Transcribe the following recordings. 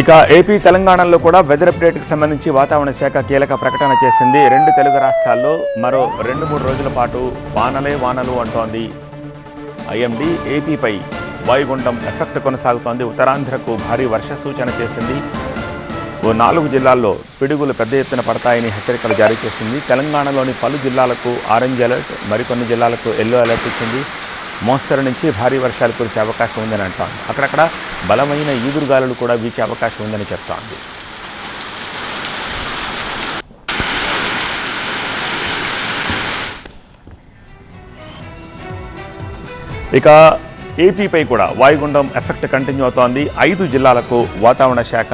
ఇక ఏపీ తెలంగాణలో కూడా వెదర్ అప్డేట్కి సంబంధించి వాతావరణ శాఖ కీలక ప్రకటన చేసింది. రెండు తెలుగు రాష్ట్రాల్లో మరో రెండు మూడు రోజుల పాటు వానలే వానలు అంటోంది. ఐఎండీ ఏపీపై వాయుగుండం ఎఫెక్ట్ కొనసాగుతోంది. ఉత్తరాంధ్రకు భారీ వర్ష సూచన చేసింది. ఓ నాలుగు జిల్లాల్లో పిడుగులు పెద్ద ఎత్తున పడతాయని హెచ్చరికలు జారీ చేసింది. తెలంగాణలోని పలు జిల్లాలకు ఆరెంజ్ అలర్ట్ మరికొన్ని జిల్లాలకు ఎల్లో అలర్ట్ ఇచ్చింది. మోస్తరు నుంచి భారీ వర్షాలు కురిసే అవకాశం ఉందని అంటోంది అక్కడక్కడ బలమైన ఈదురుగాలులు కూడా వీచే అవకాశం ఉందని చెప్తోంది. ఇక ఏపీపై కూడా వాయుగుండం ఎఫెక్ట్ కంటిన్యూ అవుతోంది. ఐదు జిల్లాలకు వాతావరణ శాఖ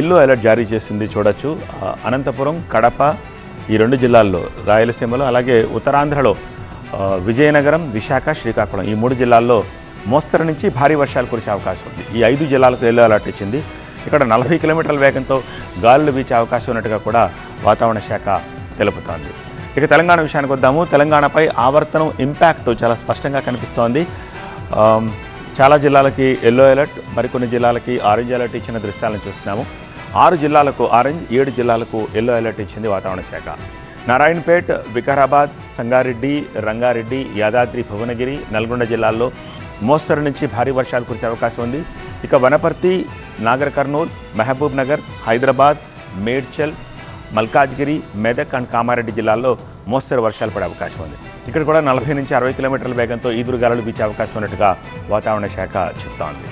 ఎల్లో అలర్ట్ జారీ చేసింది చూడొచ్చు. అనంతపురం కడప ఈ రెండు జిల్లాల్లో రాయలసీమలో అలాగే ఉత్తరాంధ్రలో విజయనగరం విశాఖ శ్రీకాకుళం ఈ మూడు జిల్లాల్లో మోస్తరు నుంచి భారీ వర్షాలు కురిసే అవకాశం ఉంది. ఈ ఐదు జిల్లాలకు ఎల్లో అలర్ట్ ఇచ్చింది. ఇక్కడ నలభై కిలోమీటర్ల వేగంతో గాలులు వీచే అవకాశం ఉన్నట్టుగా కూడా వాతావరణ శాఖ తెలుపుతోంది. ఇక తెలంగాణ విషయానికి వద్దాము. తెలంగాణపై ఆవర్తనం ఇంపాక్ట్ చాలా స్పష్టంగా కనిపిస్తోంది. చాలా జిల్లాలకి ఎల్లో అలర్ట్ మరికొన్ని జిల్లాలకి ఆరెంజ్ అలర్ట్ ఇచ్చిన దృశ్యాలను చూస్తున్నాము. ఆరు జిల్లాలకు ఆరెంజ్ ఏడు జిల్లాలకు ఎల్లో అలర్ట్ ఇచ్చింది వాతావరణ శాఖ. నారాయణపేట్ వికారాబాద్ సంగారెడ్డి రంగారెడ్డి యాదాద్రి భువనగిరి నల్గొండ జిల్లాల్లో మోస్తరు నుంచి భారీ వర్షాలు కురిసే అవకాశం ఉంది. ఇక వనపర్తి నాగర్ కర్నూల్ మహబూబ్ నగర్ హైదరాబాద్ మేడ్చల్ మల్కాజ్గిరి మెదక్ అండ్ కామారెడ్డి జిల్లాల్లో మోస్తరు వర్షాలు పడే అవకాశం ఉంది. ఇక్కడ కూడా నలభై నుంచి అరవై కిలోమీటర్ల వేగంతో ఈదురుగాలు వీచే అవకాశం ఉన్నట్టుగా వాతావరణ శాఖ చెప్తోంది.